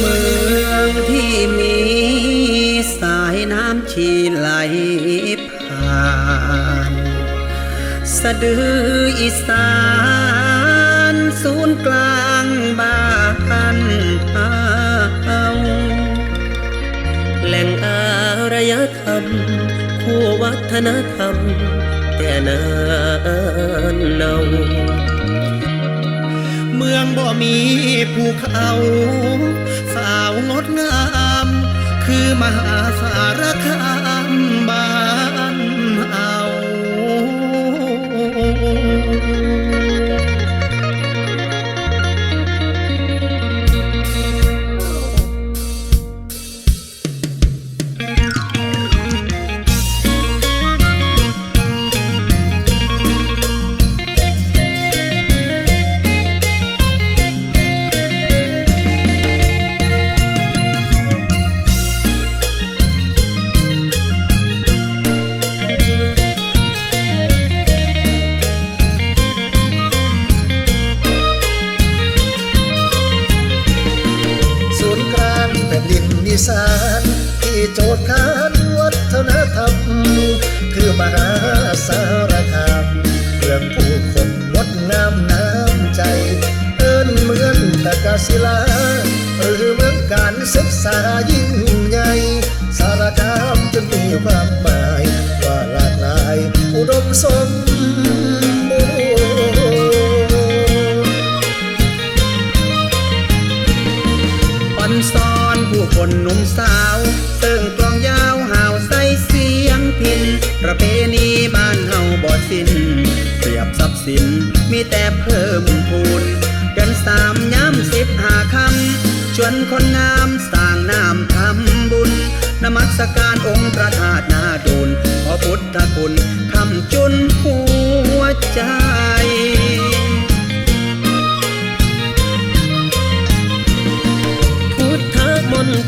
เมืองที่มีสายน้ำชีไหลผ่าน สะดืออีสานศูนย์กลางบ้านเฮาแหล่งอารยธรรม คู่วัฒนธรรม แต่นานเนาเมืองบ่มีภูเขาสาวงดงาม คือมหาสารคาม อีสานที่โจทย์ขานวัฒนธรรม คือมหาสารคามเมืองผู้คนงดงามน้ำใจ เอิ้นเหมือนตะกาศิลาหรือเมืองการศึกษายิ่งใหญ่สารคามจนมีความหมาย ว่าหลากหลาย อุดมสม นผู้คนหนุ่มสาวเสิ่งกลองยาวห่าวใส่เสียงพิน ประเพณีบ้านเฮาบอดสิ้นเปรียบทรัพย์สินมีแต่เพิ่มพูนเดือนสามย้ำสิบหาคำชวนคนงามสร้างน้ำทำบุญนมัสการ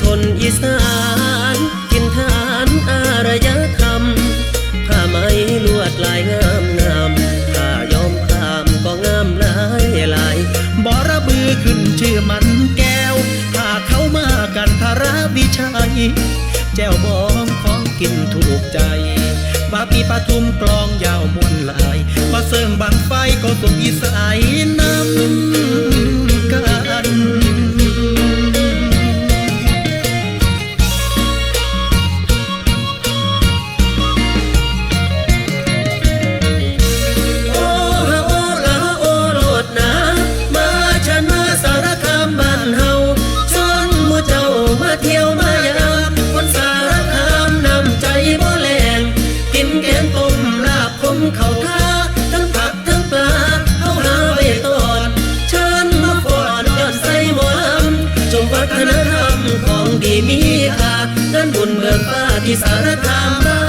ทนอีสานกินทานอารยธรรม ผ้าไหมลวดลายงามงามผ้ายอมคามก็งามหลายหลายบอระบือขึ้นชื่อมันแก้วถ้าเข้ามากันทาราวิชัย แจ้วบองของกินถูกใจบาปีปทุมกลองยาวมวนลายมาเสิงบังไฟก็สุกอีสายน้ำ มีค่างานบุญเบิกฟ้าที่สารคามบ้า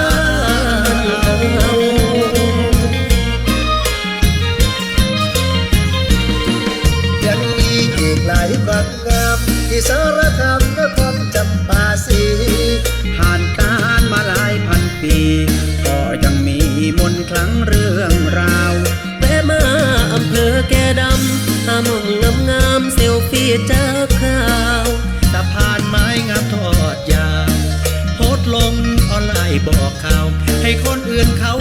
นเฮายังมีอีกหลายความงามที่สารคามนครจำปาสีผ่านการมาหลายพันปีก็ยังมีมนคลังเรื่องราวแวะมาอำเภอแก่ดำหามองงามงามเซลฟี่เจ้า บอกข่าวให้คนอื่นเขา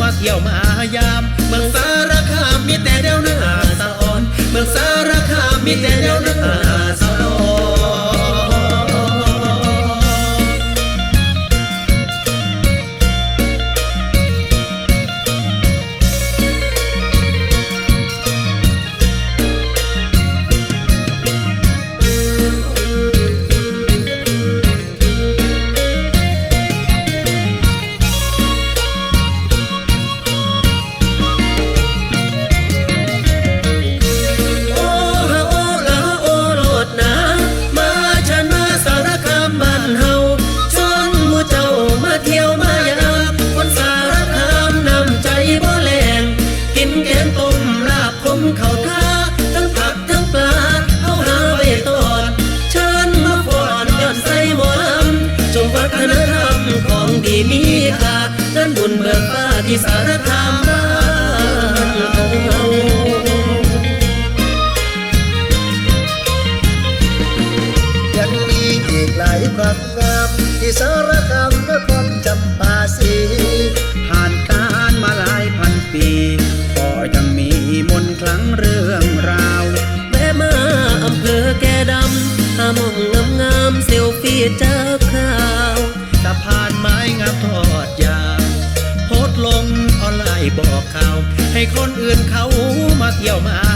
มาเที่ยวมายาม เมืองสารคามมีแต่เดียวหน้าสะอ่อน เมืองสารคามมีแต่เดียวหน้า ที่สารคามบ้านเรายังมีอีกหลายความงามที่สารคามนครจำปาสีผ่านการมาหลายพันปีก็ยังมีมนคลังเรื่องราวแม่มาอำเภอแก่ดำหามองงามงามเซลฟี่จ้า คนอื่นเขามาเที่ยวมา